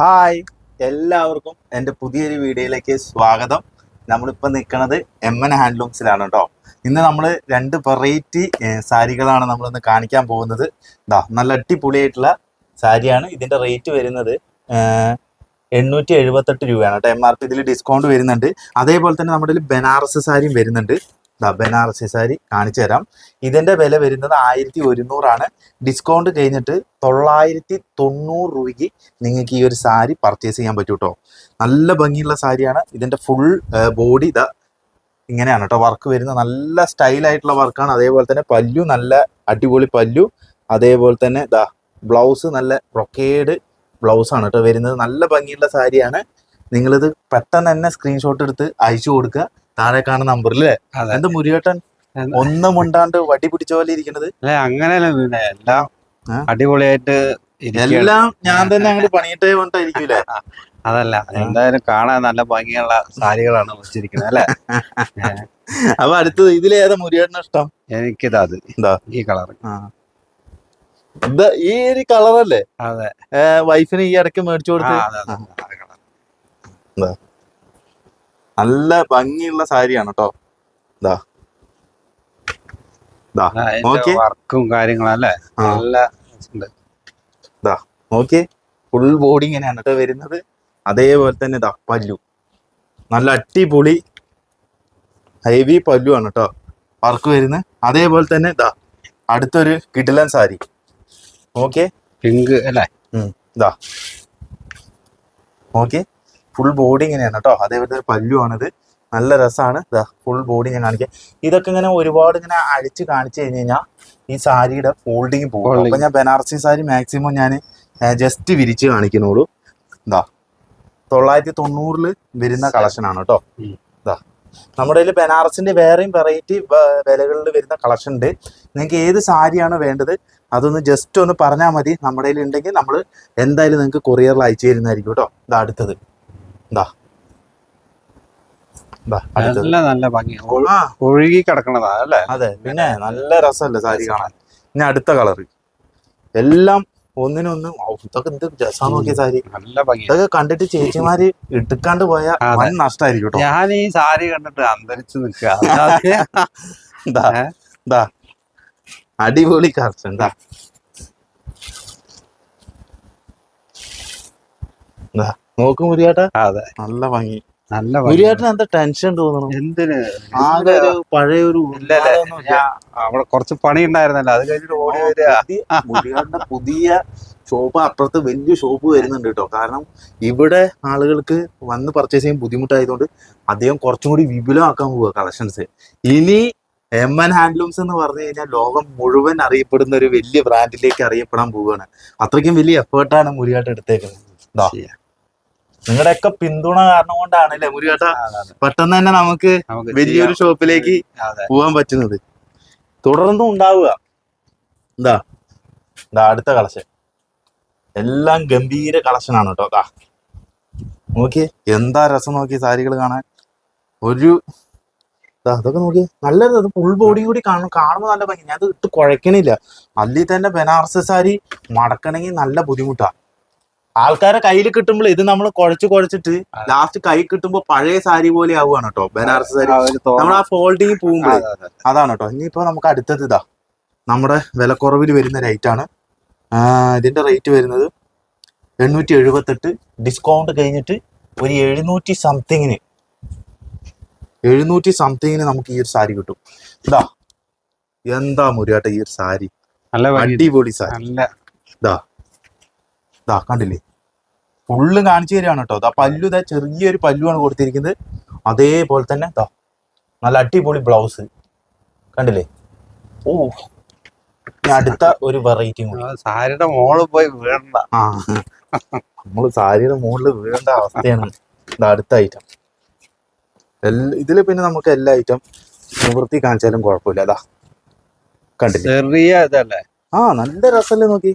Hi എല്ലാവർക്കും എന്റെ പുതിയൊരു വീഡിയോയിലേക്ക് സ്വാഗതം. നമ്മളിപ്പോൾ നിൽക്കുന്നത് എം എൻ ഹാൻഡ്ലൂംസിലാണ് കേട്ടോ ഇന്ന് നമ്മൾ രണ്ട് വെറൈറ്റി സാരികളാണ് നമ്മളിന്ന് കാണിക്കാൻ പോകുന്നത്. ഇതാ നല്ല അടിപൊളിയായിട്ടുള്ള സാരിയാണ്. ഇതിന്റെ റേറ്റ് വരുന്നത് എണ്ണൂറ്റി എഴുപത്തെട്ട് രൂപയാണ് കേട്ടോ എം ആർ പി ഇതിൽ ഡിസ്കൗണ്ട് വരുന്നുണ്ട്. അതേപോലെ തന്നെ നമ്മുടെ ബനാറസ് സാരിയും വരുന്നുണ്ട്. ബനാറസി സാരി കാണിച്ചു തരാം. ഇതിന്റെ വില വരുന്നത് ആയിരത്തി ഒരുന്നൂറാണ് ഡിസ്കൗണ്ട് കഴിഞ്ഞിട്ട് തൊള്ളായിരത്തി തൊണ്ണൂറ് രൂപയ്ക്ക് നിങ്ങൾക്ക് ഈ ഒരു സാരി പർച്ചേസ് ചെയ്യാൻ പറ്റും കേട്ടോ നല്ല ഭംഗിയുള്ള സാരിയാണ്. ഇതിന്റെ ഫുൾ ബോഡി ഇതാ ഇങ്ങനെയാണ് കേട്ടോ വർക്ക് വരുന്നത് നല്ല സ്റ്റൈലായിട്ടുള്ള വർക്കാണ് അതേപോലെ തന്നെ പല്ലു നല്ല അടിപൊളി പല്ലു. അതേപോലെ തന്നെ ഇതാ ബ്ലൗസ് നല്ല ബ്രൊക്കേഡ് ബ്ലൗസ് ആണ് കേട്ടോ വരുന്നത്. നല്ല ഭംഗിയുള്ള സാരിയാണ്. നിങ്ങളിത് പെട്ടെന്ന് തന്നെ സ്ക്രീൻഷോട്ട് എടുത്ത് അയച്ചു കൊടുക്കുക. താഴെ കാണുന്ന നമ്പറിൽ അല്ലേ എന്റെ എന്ത്? മുരിയേട്ടൻ ഒന്നും ഉണ്ടാണ്ട് വടി പിടിച്ച പോലെ ഇരിക്കുന്നത് അല്ലെ അങ്ങനെയല്ല പിന്നെ എല്ലാം? അടിപൊളിയായിട്ട്. എല്ലാം ഞാൻ തന്നെ അങ്ങോട്ട് പണിയിട്ടേ കൊണ്ടായിരിക്കൂലേ? അതല്ല എന്തായാലും കാണാൻ നല്ല ഭംഗിയുള്ള സാരികളാണ് വെച്ചിരിക്കുന്നത് അല്ലെ? അപ്പൊ അടുത്തത് ഇതിലേതാ മുരിയേട്ടന് ഇഷ്ടം? എനിക്കിതാ അത്. എന്താ? ഈ കളർ ഈ ഒരു കളറല്ലേ? അതെ. വൈഫിന് ഈ ഇടയ്ക്ക് മേടിച്ചു കൊടുത്ത്? അതെ. നല്ല ഭംഗിയുള്ള സാരിയാണ് കേട്ടോ ഇതാ. വർക്കും. നല്ല ഫുൾ ബോഡി ഇങ്ങനെയാണ് കേട്ടോ വരുന്നത്. അതേപോലെ തന്നെ ഇതാ പല്ലു. നല്ല അടിപൊളി ഹെവി പല്ലു ആണ് കേട്ടോ വർക്ക് വരുന്നത്. അതേപോലെ തന്നെ ഇതാ അടുത്തൊരു കിടിലൻ സാരി. ഓക്കെ പിങ്ക് അല്ലേ? ഇതാ ഓക്കെ ഫുൾ ബോഡി ഇങ്ങനെയാണ് കേട്ടോ അതേപോലെ പല്ലുവാണിത്. നല്ല രസമാണ് ഇതാ ഫുൾ ബോഡി ഞാൻ കാണിക്കാം ഇതൊക്കെ ഇങ്ങനെ ഒരുപാട് ഇങ്ങനെ അഴിച്ച് കാണിച്ചു കഴിഞ്ഞ് കഴിഞ്ഞാൽ ഈ സാരിയുടെ ഫോൾഡിങ് പോകും. അപ്പൊ ഞാൻ ബനാറസി സാരി മാക്സിമം ഞാൻ ജസ്റ്റ് വിരിച്ച് കാണിക്കുന്നുള്ളൂ ഇതാ തൊള്ളായിരത്തി തൊണ്ണൂറിൽ വരുന്ന കളക്ഷനാണ് കേട്ടോ. ഇതാ നമ്മുടെ കയ്യിൽ ബനാറസിന്റെ വേറെയും വെറൈറ്റി വിലകളിൽ വരുന്ന കളക്ഷൻ ഉണ്ട്. നിങ്ങൾക്ക് ഏത് സാരിയാണ് വേണ്ടത് അതൊന്ന് ജസ്റ്റ് ഒന്ന് പറഞ്ഞാൽ മതി. നമ്മുടെ കയ്യിൽ ഉണ്ടെങ്കിൽ നമ്മൾ എന്തായാലും നിങ്ങൾക്ക് കൊറിയറിൽ അയച്ചു തരുന്നതായിരിക്കും കേട്ടോ ഇതാ അടുത്തത്. അടുത്തത്. നല്ല നല്ല ഭംഗി. ഒഴുകി കിടക്കണതാ അല്ലേ? അതെ പിന്നെ നല്ല രസമല്ലേ സാരി കാണാൻ. ഇനി അടുത്ത കളറ്. എല്ലാം ഒന്നിനൊന്ന് ഇതൊക്കെ എന്ത് രസാ നോക്കിയ സാരി. നല്ല ഭംഗി. ഇതൊക്കെ കണ്ടിട്ട് ചേച്ചിമാര് എടുക്കാണ്ട് പോയ. വൻ നഷ്ടമായിരിക്കും കേട്ടോ ഞാൻ ഈ സാരി കണ്ടിട്ട് അന്തരിച്ചു നിൽക്കുക അടിപൊളി കളക്ഷൻ എന്താ ഇതാ നോക്ക് മുരിയാട്ട. അതെ. നല്ല ഭംഗി. നല്ല മുരിയാട്ടിന് എന്താ ടെൻഷൻ തോന്നണം? എന്തിന്? ആകെ ഒരു പഴയ ഒരു അവിടെ കുറച്ച് പണി ഉണ്ടായിരുന്നല്ലോ അത് കഴിഞ്ഞിട്ട് ഓടി വരിക. പുതിയ- പുതിയ ഷോപ്പ് അപ്പുറത്ത് വലിയ ഷോപ്പ് വരുന്നുണ്ട് കേട്ടോ. കാരണം ഇവിടെ ആളുകൾക്ക് വന്ന് പർച്ചേസ് ചെയ്യാൻ ബുദ്ധിമുട്ടായതുകൊണ്ട് അദ്ദേഹം കുറച്ചും കൂടി വിപുലമാക്കാൻ പോവുക കളക്ഷൻസ് ഇനി എം എൻ ഹാൻഡ്ലൂംസ് എന്ന് പറഞ്ഞു കഴിഞ്ഞാൽ ലോകം മുഴുവൻ അറിയപ്പെടുന്ന ഒരു വലിയ ബ്രാൻഡിലേക്ക് അറിയപ്പെടാൻ പോവുകയാണ് അത്രയ്ക്കും വലിയ എഫേർട്ടാണ് മുരിയാട്ട് എടുത്തേക്കുന്നത്. നിങ്ങളുടെയൊക്കെ പിന്തുണ കാരണം കൊണ്ടാണ് അല്ലെ അതെ. പെട്ടെന്ന് തന്നെ നമുക്ക് വലിയൊരു ഷോപ്പിലേക്ക് പോവാൻ പോകാൻ പറ്റുന്നത്. തുടർന്നും ഉണ്ടാവുക. എന്താ? എന്താ അടുത്ത കളക്ഷൻ? എല്ലാം ഗംഭീര കളക്ഷനാണ് കേട്ടോ ദാ. നോക്കി എന്താ രസം നോക്കി സാരികൾ കാണാൻ? ഒരു ദാ അതൊക്കെ നോക്കി നല്ല ഫുൾ ബോഡി കൂടി കാണും കാണുമ്പോൾ നല്ല ഭംഗി. ഞാൻ അത് ഇട്ട് കുഴക്കണില്ല. അല്ലെങ്കിൽ തന്നെ ബനാറസ് സാരി മടക്കണമെങ്കിൽ നല്ല ബുദ്ധിമുട്ടാ. ആൾക്കാരെ കയ്യിൽ കിട്ടുമ്പോൾ ഇത് നമ്മൾ കുഴച്ച് കുഴച്ചിട്ട് ലാസ്റ്റ് കൈ കിട്ടുമ്പോൾ പഴയ സാരി പോലെ ആവുകയാണ് കേട്ടോ ബനാറസ് സാരി. നമ്മൾ ആ ഫോൾഡിങ് പോകുമ്പോൾ അതെ, അതെ. അതാണ് കേട്ടോ ഇനിയിപ്പോ നമുക്ക് അടുത്തത് ഇതാ. നമ്മുടെ വിലക്കുറവിൽ വരുന്ന റേറ്റ് ആണ്. ഇതിന്റെ റേറ്റ് വരുന്നത് എണ്ണൂറ്റി എഴുപത്തെട്ട് ഡിസ്കൗണ്ട് കഴിഞ്ഞിട്ട് ഒരു എഴുന്നൂറ്റി സംതിങ്ങിന് എഴുന്നൂറ്റി സംതിങ്ങിന് നമുക്ക് ഈ ഒരു സാരി കിട്ടും. ഇതാ. എന്താ മുരിയാട്ട ഈ ഒരു സാരി? നല്ല അടിപൊളി സാരി. നല്ല. ഇതാ. ഇതാ കണ്ടില്ലേ? ഫുള്ള് കാണിച്ചു തരികയാണ് കേട്ടോ. ഇതാ പല്ലു ഇതാ ചെറിയൊരു പല്ലുവാണ് കൊടുത്തിരിക്കുന്നത്. അതേപോലെ തന്നെ ഇതാ നല്ല അടിപൊളി ബ്ലൗസ്. കണ്ടില്ലേ? ഓ അടുത്ത ഒരു വെറൈറ്റി സാരിയുടെ മോൾ പോയി വീഴണ്ട. ആ നമ്മൾ സാരിയുടെ മുകളിൽ വീഴേണ്ട അവസ്ഥയാണ് ഇതാ അടുത്ത ഐറ്റം ഇതിൽ പിന്നെ നമുക്ക് എല്ലാ ഐറ്റം നിവൃത്തി കാണിച്ചാലും കുഴപ്പമില്ല. അതാ കണ്ടില്ലേ? ചെറിയ ഇതല്ലേ? ആ നല്ല രസമല്ലേ നോക്കി.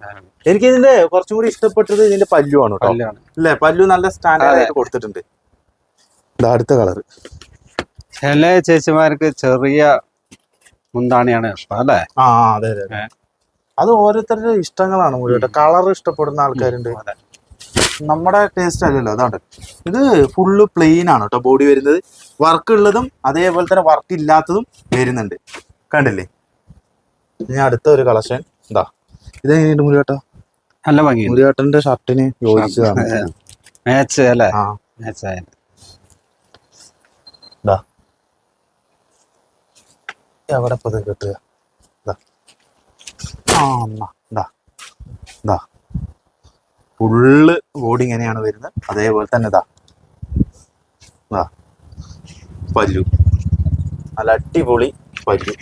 എനിക്ക് ഇതിന്റെ കുറച്ചും കൂടി ഇഷ്ടപ്പെട്ടത് ഇതിന്റെ പല്ലുവാണ് കേട്ടോ കല്യാണം അല്ലേ? പല്ലു നല്ല സ്റ്റാൻഡേർഡ് ആയിട്ട് കൊടുത്തിട്ടുണ്ട്. ഇതാ അടുത്ത കളർ ചില ചേച്ചിമാർക്ക് ചെറിയ മുന്താണിയാണ് ഇഷ്ടം അല്ലേ? ആ അതെ അതെ അതെ. ഓരോരുത്തരുടെ ഇഷ്ടങ്ങളാണ് മുഴുവൻ കളർ ഇഷ്ടപ്പെടുന്ന ആൾക്കാരുണ്ട്. നമ്മുടെ ടേസ്റ്റ് അല്ലല്ലോ അതാണ്. ഇത് ഫുള്ള് പ്ലെയിൻ ആണ് കേട്ടോ ബോഡി വരുന്നത്. വർക്ക് ഉള്ളതും അതേപോലെ തന്നെ വർക്ക് ഇല്ലാത്തതും വരുന്നുണ്ട്. കണ്ടില്ലേ? ഇനി അടുത്ത ഒരു കളക്ഷൻ ഇത്. എങ്ങനെയുണ്ട് മുരുകേട്ട? നല്ല ഭംഗി മുരുകേട്ടന്റെ ഷർട്ടിന് യോജിച്ചതാണ്. മാച്ച് അല്ലേ മാച്ച് ആയ എവിടെ ഇപ്പൊ കിട്ടുക? ഫുള്ള് ബോഡി ഇങ്ങനെയാണ് വരുന്നത്. അതേപോലെ തന്നെ ഇതാ. ഇതാ. പല്ലു. നല്ല അടിപൊളി പല്ലു.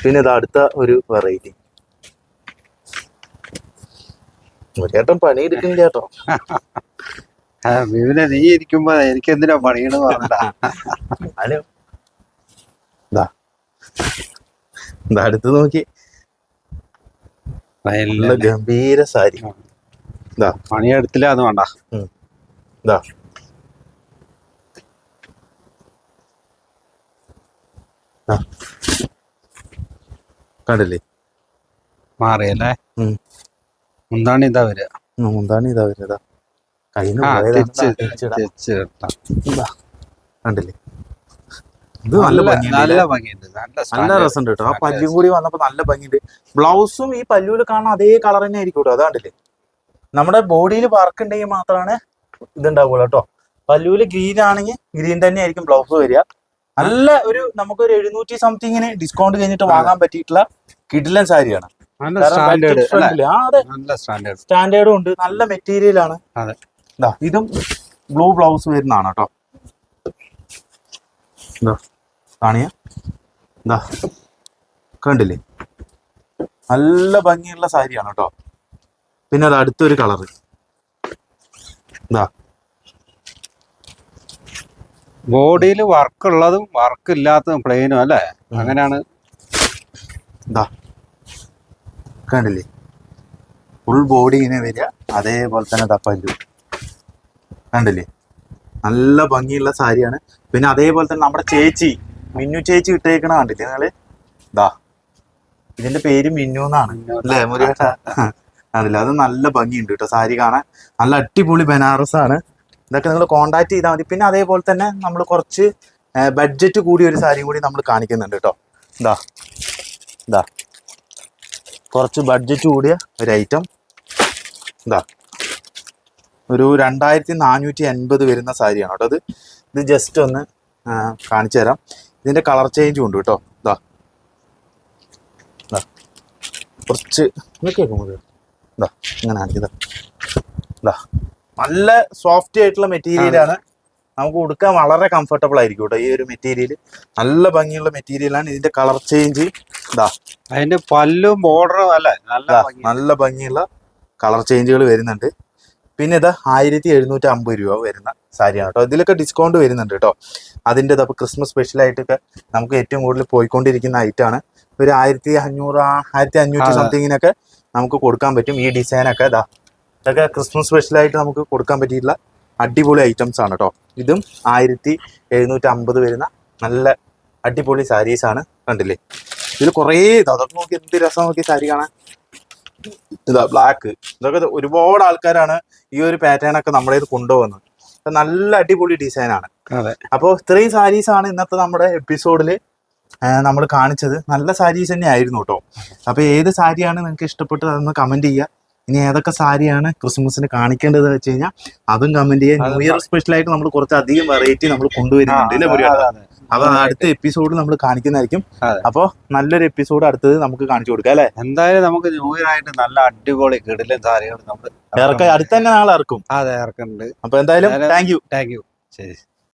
പിന്നെ ഇതാ അടുത്ത ഒരു വെറൈറ്റി. ചേട്ടൻ പണിയെടുക്കുന്നില്ല കേട്ടോ വിവിനെ നീ ഇരിക്കുമ്പോ എനിക്ക് എന്തിനാ പണിയെന്ന് പറഞ്ഞ ഹലോ അടുത്ത് നോക്കി. നല്ല ഗംഭീര സാരി. പണിയെടുത്തില്ല എന്ന് വേണ്ട. ഇതാ. കണ്ടില്ലേ? മാറിയല്ലേ? ഉം. എന്താണ് ഇതാ വരിക ഉം, ഇതാ ഇട്ടാ. കണ്ടില്ലേ? ഇത് നല്ല നല്ല ഭംഗിയുണ്ട് നല്ല. രസമുണ്ട് കേട്ടോ. ആ പല്ലും കൂടി വന്നപ്പോ നല്ല ഭംഗിയുണ്ട്. ബ്ലൗസും ഈ പല്ലുവിൽ കാണുന്ന അതേ കളർ തന്നെ ആയിരിക്കും കേട്ടോ. അതാണ്ടില്ലേ നമ്മുടെ ബോഡിയിൽ വർക്ക് ഉണ്ടെങ്കിൽ മാത്രമാണ് ഇതുണ്ടാവുള്ളൂ കേട്ടോ. പല്ലുവിൽ ഗ്രീൻ ആണെങ്കിൽ ഗ്രീൻ തന്നെ ആയിരിക്കും ബ്ലൗസ് വരിക. നല്ല ഒരു നമുക്കൊരു എഴുന്നൂറ്റി സംതിങ്ങിന് ഡിസ്കൗണ്ട് കഴിഞ്ഞിട്ട് വാങ്ങാൻ പറ്റിയിട്ടുള്ള കിഡിലൻ സാരിയാണ്. നല്ല സ്റ്റാൻഡേർഡ് നല്ല സ്റ്റാൻഡേർഡ് സ്റ്റാൻഡേർഡും ഉണ്ട്. നല്ല മെറ്റീരിയൽ ആണ്. അതെ. ദാ ഇതും ബ്ലൂ ബ്ലൗസ് വരുന്നതാണ് കേട്ടോ. കാണിയ. കണ്ടില്ലേ? നല്ല ഭംഗിയുള്ള സാരിയാണ് കേട്ടോ. പിന്നെ അത് അടുത്തൊരു കളറ് എന്താ ബോഡിയിൽ വർക്ക് ഉള്ളതും വർക്ക് ഇല്ലാത്തതും പ്ലെയിനും അല്ലേ? അങ്ങനെയാണ്. ഇതാ കണ്ടില്ലേ? ഫുൾ ബോഡി ഇങ്ങനെ വരിക അതേപോലെ തന്നെ തപ്പല്ലു കണ്ടില്ലേ? നല്ല ഭംഗിയുള്ള സാരിയാണ്. പിന്നെ അതേപോലെ തന്നെ നമ്മുടെ ചേച്ചി മിന്നു ചേച്ചി ഇട്ടേക്കണ കണ്ടില്ലേ നിങ്ങൾ? ഇതാ ഇതിന്റെ പേര് മിന്നു എന്നാണ്. അല്ലേ മുരുകേട്ട? അതില്ല അത് നല്ല ഭംഗിയുണ്ട് കേട്ടോ സാരി കാണാൻ. നല്ല അടിപൊളി ബനാറസ് ആണ്. ഇതൊക്കെ നിങ്ങൾ കോണ്ടാക്ട് ചെയ്താൽ മതി. പിന്നെ അതേപോലെ തന്നെ നമ്മൾ കുറച്ച് ബഡ്ജറ്റ് കൂടിയ ഒരു സാരി കൂടി നമ്മൾ കാണിക്കുന്നുണ്ട് കേട്ടോ. ഇതാ ഇതാ കുറച്ച് ബഡ്ജറ്റ് കൂടിയ ഒരു ഐറ്റം ഇതാ ഒരു രണ്ടായിരത്തി നാനൂറ്റി അൻപത് വരുന്ന സാരിയാണ് കേട്ടോ അത്. ഇത് ജസ്റ്റ് ഒന്ന് കാണിച്ചു തരാം. ഇതിന്റെ കളർ ചേഞ്ചും ഉണ്ട് കേട്ടോ. ഇതാ ഇതാ കുറച്ച് ഇതാ ഇങ്ങനെ കാണിക്കുക ഇതാ നല്ല സോഫ്റ്റ് ആയിട്ടുള്ള മെറ്റീരിയലാണ് നമുക്ക് ഉടുക്കാൻ വളരെ കംഫർട്ടബിൾ ആയിരിക്കും കേട്ടോ ഈ ഒരു മെറ്റീരിയൽ നല്ല ഭംഗിയുള്ള മെറ്റീരിയലാണ് ഇതിന്റെ കളർ ചേഞ്ച് ഇതാ. അതിന്റെ പല്ലും ബോർഡറും അല്ല? നല്ല നല്ല ഭംഗിയുള്ള കളർ ചേഞ്ചുകൾ വരുന്നുണ്ട്. പിന്നെ ഇത് ആയിരത്തി എഴുന്നൂറ്റി അമ്പത് രൂപ വരുന്ന സാരിയാണ് കേട്ടോ. ഇതിലൊക്കെ ഡിസ്കൗണ്ട് വരുന്നുണ്ട് കേട്ടോ. അതിന്റെ ഇതപ്പോൾ ക്രിസ്മസ് സ്പെഷ്യലായിട്ടൊക്കെ നമുക്ക് ഏറ്റവും കൂടുതൽ പോയിക്കൊണ്ടിരിക്കുന്ന ഐറ്റമാണ് ഒരു ആയിരത്തി അഞ്ഞൂറ് ആയിരത്തി അഞ്ഞൂറ്റി. സംതിങ്ങിനൊക്കെ നമുക്ക് കൊടുക്കാൻ പറ്റും. ഈ ഡിസൈനൊക്കെ ഇതാ. ഇതൊക്കെ ക്രിസ്മസ് സ്പെഷ്യലായിട്ട് നമുക്ക് കൊടുക്കാൻ പറ്റിയിട്ടുള്ള അടിപൊളി ഐറ്റംസ് ആണ് കേട്ടോ ഇതും ആയിരത്തി എഴുന്നൂറ്റി അമ്പത് വരുന്ന നല്ല അടിപൊളി സാരീസ് ആണ് കണ്ടില്ലേ? ഇതിൽ കുറേ അതൊക്കെ നോക്കി എന്ത് രസം നോക്കി സാരി കാണാൻ. ഇതാ ബ്ലാക്ക് ഇതൊക്കെ ഇത് ഒരുപാട് ആൾക്കാരാണ് ഈ ഒരു പാറ്റേൺ ഒക്കെ നമ്മുടെ ഇത് കൊണ്ടുപോകുന്നത്. നല്ല അടിപൊളി ഡിസൈൻ ആണ്. അതെ. അപ്പോൾ ഇത്രയും സാരീസ് ആണ് ഇന്നത്തെ നമ്മുടെ എപ്പിസോഡിൽ നമ്മൾ കാണിച്ചത്. നല്ല സാരീസ് തന്നെ ആയിരുന്നു കേട്ടോ അപ്പോൾ ഏത് സാരിയാണ് നിങ്ങൾക്ക് ഇഷ്ടപ്പെട്ടത് അതൊന്ന് കമന്റ് ചെയ്യുക. ഇനി ഏതൊക്കെ സാരിയാണ് ക്രിസ്മസിന് കാണിക്കേണ്ടത് വെച്ച് കഴിഞ്ഞാൽ അതും കമന്റ് ചെയ്യാൻ ന്യൂ ഇയർ സ്പെഷ്യൽ ആയിട്ട് നമ്മൾ കുറച്ച് അധികം വെറൈറ്റി നമ്മൾ കൊണ്ടുവരുന്നുണ്ട്. അപ്പൊ അടുത്ത എപ്പിസോഡ് നമ്മൾ കാണിക്കുന്നതായിരിക്കും. അപ്പോ നല്ലൊരു എപ്പിസോഡ് അടുത്തത് നമുക്ക് കാണിച്ചു കൊടുക്കാം അല്ലെ? എന്തായാലും നമുക്ക് ന്യൂ ഇയർ ആയിട്ട് നല്ല അടിപൊളി കിടിലൻ സാരികൾ നമ്മൾ ഇറക്കാം അടുത്ത് തന്നെ നാളെ ഇറക്കും. അതെ ഇറക്കുന്നുണ്ട്. അപ്പൊ എന്തായാലും എന്തായാലും- താങ്ക് യു താങ്ക് യു ശരി.